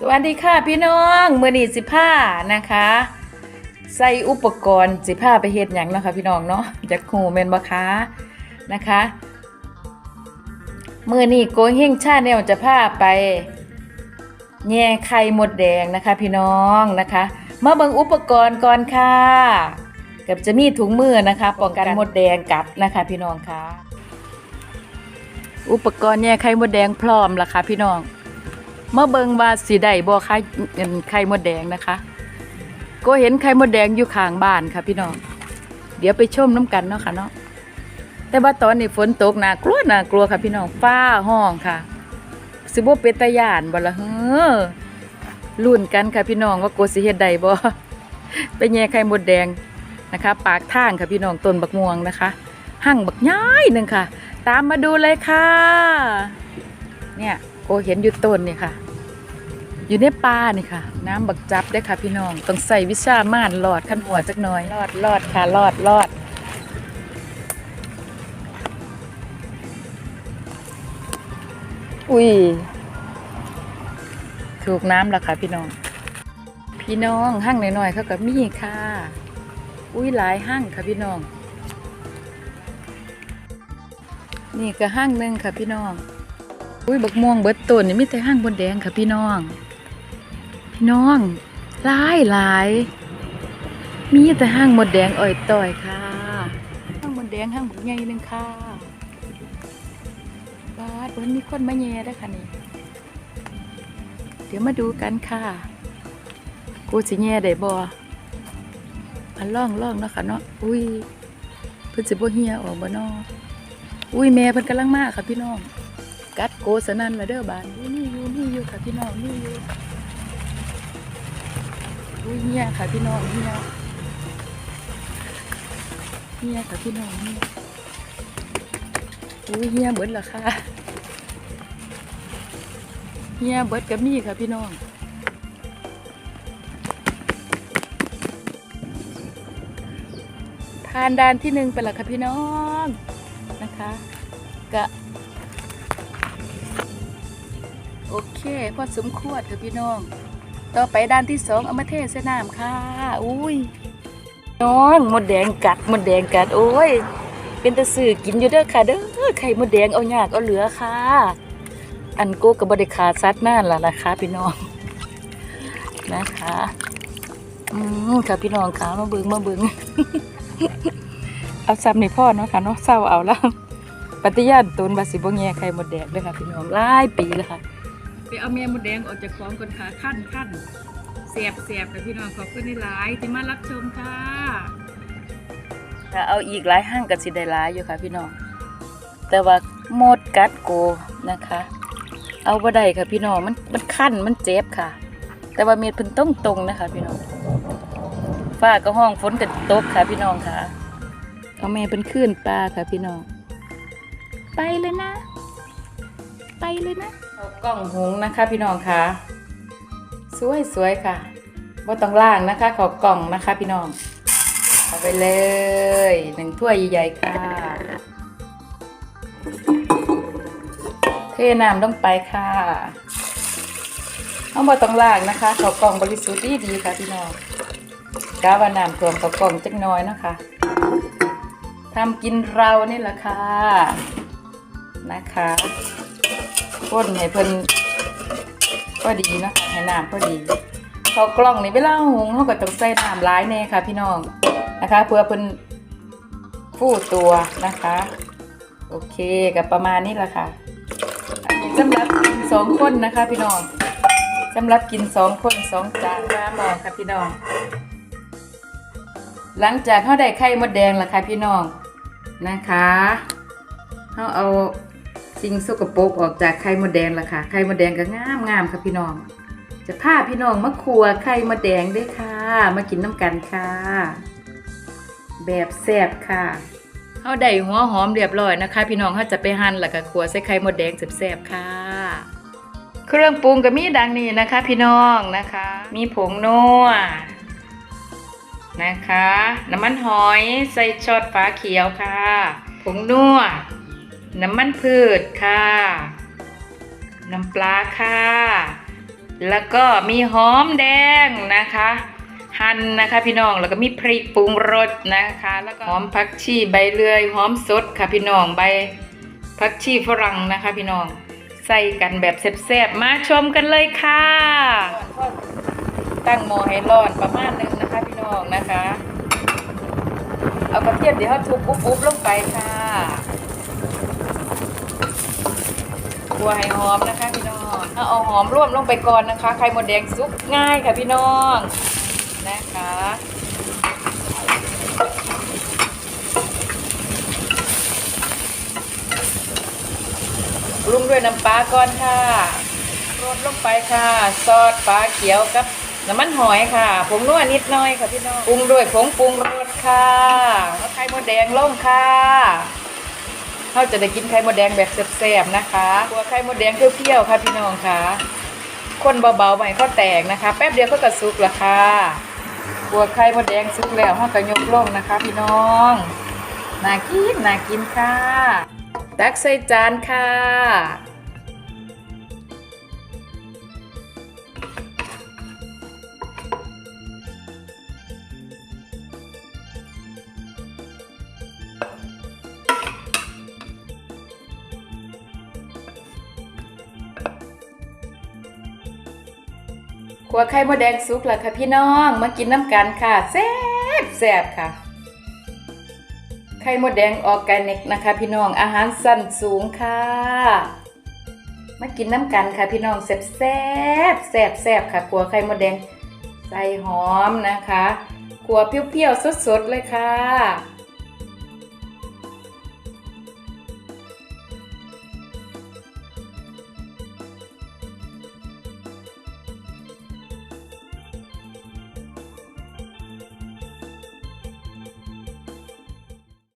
สวัสดีค่ะพี่น้องมือนีสิผ้านะคะ ใส่อุปกรณ์สิผ้าไปเฮ็ดหยังเนาะค่ะพี่น้องเนาะจากหูเมนบ่คะนะคะมือนีโกงเฮงชาแนลจะพาไปแย่ไข่หมดแดงนะคะ พี่น้องนะคะมาเบิ่งอุปกรณ์ก่อนค่ะกับจะมีถุงมือนะคะป้องกันมดแดงกัดนะคะ พี่น้องค่ะอุปกรณ์แย่ไข่มดแดงพร้อมแล้วค่ะพี่น้อง มื่อเบิงว่าสีได้บ่ไข่เอิ่มไข่มดแดงนะคะ ก็เห็นไข่มดแดงอยู่ข้างบ้านค่ะ พี่น้อง เดี๋ยวไปชมน้ำกันเนาะค่ะเนาะ แต่ว่าตอนนี้ฝนตกน่ากลัวน่ากลัวค่ะพี่น้อง ฟ้าห้องค่ะสิบ่เป็นตาย่านบ่ละเฮ้อลุ้นกันค่ะพี่น้องว่าโกสิเฮ็ดได้บ่ไปแย่ไข่มดแดงนะคะ ปากทางค่ะพี่น้องต้นบักม่วงนะคะหั่งบักย้ายหนึ่งค่ะ ตามมาดูเลยค่ะ เนี่ย โกเห็นอยู่ต้นนี่ค่ะ อยู่ในป่านี่ค่ะ น้ำบักจับได้อค่ะพี่น้อง ต้องใส่วิชาม่านหลอดขั้นหัวจักหน่อยรอดรอดค่ะรอดรอดอุ้ยถูกน้ำแล้วค่ะพี่น้อง พี่น้องห้างหน่อยๆเขากับมีค่ะ อุ้ยหลายห้างค่ะพี่น้อง นี่ก็ห้างหนึ่งค่ะพี่น้อง อุ้ยบักม่วงเบิดต้นนี่มีแต่ห้างบนแดงค่ะพี่น้อง พี่น้องหลายหลายมีแต่ห้างมดแดงอ่อยต่อยค่ะ ห้างมดแดงห้างบักใหญ่หนึ่งค่ะบาดวันมีคนมาแย่ได้ค่ะนี่ เดี๋ยวมาดูกันค่ะ กูสิแย่ได้บ่อันล่องล่องเนาะค่ะเนาะ อุ้ยเพิ่นสิบ่เฮียออกบ่นาะอุ้ยแม่เพิ่นกำลังมากค่ะพี่น้อง กัดโกสนั่นละเด้อบานนี่อยู่นี่อยู่ค่ะพี่น้องนี่อยู่อุ้ยเฮียค่ะพี่น้องเฮียเฮียค่ะพี่น้องเฮียอุ้ยเฮียเบิดละค่ะเฮียเบิดกับมี่ค่ะพี่น้องผ่านด่านที่หนึ่งไปละค่ะพี่น้องนะคะกะ โอเคพอสมควรค่ะพี่น้อง ต่อไปด้านที่สองเอามาเทใส่น้ำค่ะ อุ้ยน้องมดแดงกัดมดแดงกัดโอ้ย เป็นตะสื่อกินอยู่เด้อค่ะเด้อไข่มดแดงเอายากเอาเหลือค่ะ อันโก้กับบไดิขาซัดนั่นล่ะนะคะพี่น้องนะคะอืมค่ะพี่น้องค่ะมาเบึงมาเบึงเอาซ้ำในพ่อเนาะค่ะเนาะเศร้าเอาแล้วปฏิญาณตนบาสิบงแยไข่มดแดงเลยค่ะพี่น้องหลายปีแล้วค่ะ ไปเอาแม่มดแดงออกจากของก่อนค่ะขั้นขั้นเสียบเสียบกับพี่น้องขอบคุณในหลายที่มารับชมค่ะถ้าเอาอีกหลายห้างกับสิได้หลายอยู่ค่ะพี่น้องแต่ว่าหมดกัดโกนะคะ เอาบ่ได้ค่ะพี่น้องมันมันขั้นมันเจ็บค่ะ แต่ว่าเม็ดเพิ่นต้องตรงนะคะ พี่น้องฟ้าก็ห้องฝนก็ตกค่ะพี่น้องค่ะเอาแม่เป็นขึ้นปลาค่ะพี่น้องไปเลยนะ ไปเลยนะเอากล้องหงนะคะ พี่น้องค่ะ สวยสวยค่ะว่าต้องล่างนะคะ ขอกล่องนะคะ พี่น้อง เอาไปเลยหนึ่งถ้วยใหญ่ๆค่ะ เทน้ำลงไปค่ะเอาบ่ต้องล่างนะคะขอกล่องบริสุทธิ์ดีๆค่ะ พี่น้องกาวาน้ำท่วมขอกล่องจักน้อยนะคะทำกินเรานี่แหละค่ะนะคะ ก้นให้เพิ่นพอดีเนาะให้น้ำพอดีเขากล้องนี่เวลาหุงเขาก็ต้องใส่น้ำร้ายแน่ค่ะ พี่น้องนะคะ เพื่อเพิ่นฟูตัวนะคะ โอเคกับประมาณนี้แหละค่ะสำหรับกินสองคนนะคะ พี่น้องสำหรับกินสองคนสองจานน้ำมอค่ะพี่น้อง หลังจากเขาได้ไข่มดแดงแล้วค่ะพี่น้องนะคะเขาเอา สิ่งสกปรกออกจากไข่มดแดงละค่ะ ไข่มดแดงก็งามงามค่ะพี่น้อง จะพาพี่น้องมาครัวไข่มดแดงด้วยค่ะ มากินน้ำกันค่ะ แบบแซ่บค่ะเขาได้หัวหอมเรียบร้อยนะคะ พี่น้องเขาจะไปหั่นแล้วก็ครัวใส่ไข่มดแดงแซ่บๆค่ะ เครื่องปรุงก็มีดังนี้นะคะ พี่น้องนะคะ มีผงนัวนะคะ น้ำมันหอยใส่ช็อตฝาเขียวค่ะ ผงนัว น้ำมันพืชค่ะ น้ำปลาค่ะ แล้วก็มีหอมแดงนะคะหั่นนะคะพี่น้องแล้วก็มีพริกปรุงรสนะคะ แล้วก็หอมผักชีใบเลื่อยหอมสดค่ะพี่น้องใบผักชีฝรั่งนะคะพี่น้องใส่กันแบบแซ่บๆมาชมกันเลยค่ะตั้งหม้อให้ร้อนประมาณหนึงนะคะพี่น้องนะคะ เอากระเทียมเดี๋ยวเขาทุบปุ๊บๆลงไปค่ะ คั่วให้หอมนะคะพี่น้องเอาหอมร่วมลงไปก่อนนะคะไข่มดแดงซุปง่ายค่ะพี่น้องนะคะปรุงด้วยน้ำปลาก่อนค่ะรดลงไปค่ะ ซอสปลาเขียวกับน้ำมันหอยค่ะผงนัวนิดหน่อยค่ะพี่น้องปรุงด้วยผงปรุงรสค่ะแล้วไข่มดแดงลงค่ะ เราจะได้กินไข่มดแดงแบบแซ่บๆนะคะตัวไข่มดแดงเปรี้ยวๆค่ะพี่น้องค่ะคนเบาๆไปก็แตกนะคะ แป๊บเดียวก็กระสุกละค่ะตัวไข่มดแดงสุกแล้วเราก็ยกล่งนะคะ พี่น้องน่ากินน่ากินค่ะตักใส่จานค่ะ ขัวไข่มดแดงสุกแล้วค่ะพี่น้องมากินน้ำกันค่ะแซ่บแซ่บค่ะ ไข่มดแดงออร์แกนิกนะคะ พี่น้องอาหารสั้นสูงค่ะ มากินน้ำกันค่ะพี่น้องแซ่บแซ่บแซ่บแซ่บค่ะขัวไข่มดแดงใส่หอมนะคะขัวเปรี้ยวๆสดๆเลยค่ะ